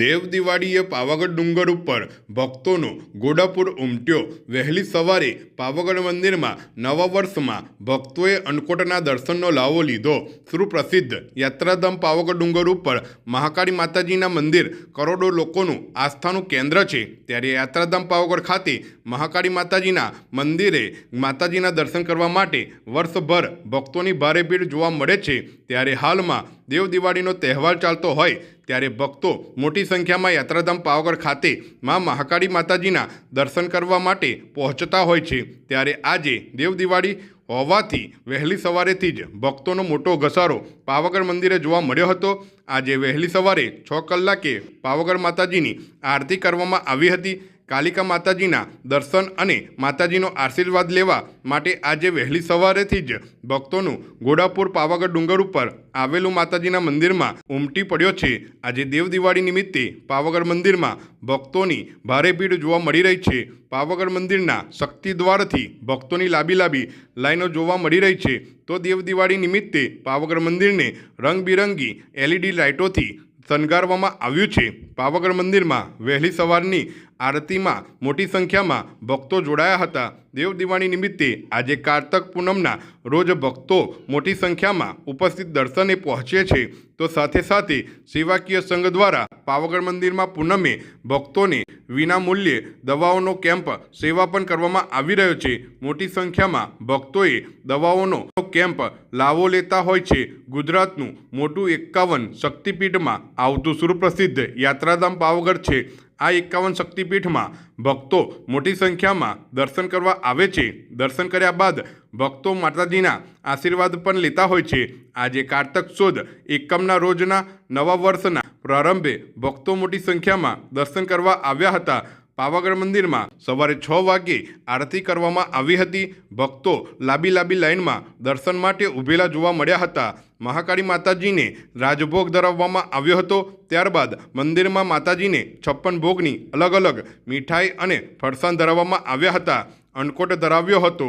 દેવ દિવાળીએ પાવાગઢ ડુંગર ઉપર ભક્તોનો ગોડાપુર ઉમટ્યો. વહેલી સવારે પાવાગઢ મંદિરમાં નવા વર્ષમાં ભક્તોએ અન્નકોટના દર્શનનો લાવો લીધો. સુપ્રસિદ્ધ યાત્રાધામ પાવાગઢ ડુંગર ઉપર મહાકાળી માતાજીના મંદિર કરોડો લોકોનું આસ્થાનું કેન્દ્ર છે. ત્યારે યાત્રાધામ પાવાગઢ ખાતે મહાકાળી માતાજીના મંદિરે માતાજીના દર્શન કરવા માટે વર્ષભર ભક્તોની ભારે ભીડ જોવા મળે છે. ત્યારે હાલમાં દેવ દિવાળીનો તહેવાર ચાલતો હોય ત્યારે ભક્તો મોટી સંખ્યામાં યાત્રાધામ પાવાગઢ ખાતે મા મહાકાળી માતાજીના દર્શન કરવા માટે પહોંચતા હોય છે. ત્યારે આજે દેવ દિવાળી હોવાથી વહેલી સવારેથી જ ભક્તોનો મોટો ઘસારો પાવાગઢ મંદિરે જોવા મળ્યો હતો. આજે વહેલી સવારે છ કલાકે પાવાગઢ માતાજીની આરતી કરવામાં આવી હતી. કાલિકા માતાજીના દર્શન અને માતાજીનો આશીર્વાદ લેવા માટે આજે વહેલી સવારેથી જ ભક્તોનું ઘોડાપુર પાવાગઢ ડુંગર ઉપર આવેલું માતાજીના મંદિરમાં ઉમટી પડ્યો છે. આજે દેવ દિવાળી નિમિત્તે પાવાગઢ મંદિરમાં ભક્તોની ભારે ભીડ જોવા મળી રહી છે. પાવાગઢ મંદિરના શક્તિ દ્વારથી ભક્તોની લાંબી લાંબી લાઈનો જોવા મળી રહી છે. તો દેવ દિવાળી નિમિત્તે પાવાગઢ મંદિરને રંગબિરંગી એલઈડી લાઇટોથી શણગારવામાં આવ્યું છે. પાવાગઢ મંદિરમાં વહેલી સવારની આરતીમાં મોટી સંખ્યામાં ભક્તો જોડાયા હતા. દેવ દિવાળી નિમિત્તે આજે કારતક પૂનમના રોજ ભક્તો મોટી સંખ્યામાં ઉપસ્થિત દર્શને પહોંચે છે. તો સાથે સાથે સેવાકીય સંઘ દ્વારા પાવાગઢ મંદિરમાં પૂનમે ભક્તોને વિના મૂલ્યે દવાઓનો કેમ્પ સેવા પણ કરવામાં આવી રહ્યો છે. મોટી સંખ્યામાં ભક્તોએ દવાઓનો કેમ્પ લાવો લેતા હોય છે. ગુજરાતનું મોટું એકાવન શક્તિપીઠમાં આવતું સુપ્રસિદ્ધ યાત્રાધામ પાવાગઢ છે. આ એકાવન શક્તિપીઠમાં ભક્તો મોટી સંખ્યામાં દર્શન કરવા આવે છે. દર્શન કર્યા બાદ ભક્તો માતાજીના આશીર્વાદ પણ લેતા હોય છે. આજે કારતક સુદ એકમના રોજના નવા વર્ષના પ્રારંભે ભક્તો મોટી સંખ્યામાં દર્શન કરવા આવ્યા હતા. પાવાગઢ મંદિરમાં સવારે છ વાગે આરતી કરવામાં આવી હતી. ભક્તો લાંબી લાંબી લાઇનમાં દર્શન માટે ઊભેલા જોવા મળ્યા હતા. મહાકાળી માતાજીને રાજભોગ ધરાવવામાં આવ્યો હતો. ત્યારબાદ મંદિરમાં માતાજીને છપ્પન ભોગની અલગ અલગ મીઠાઈ અને ફરસાણ ધરાવવામાં આવ્યા હતા. અણકોટ ધરાવ્યો હતો.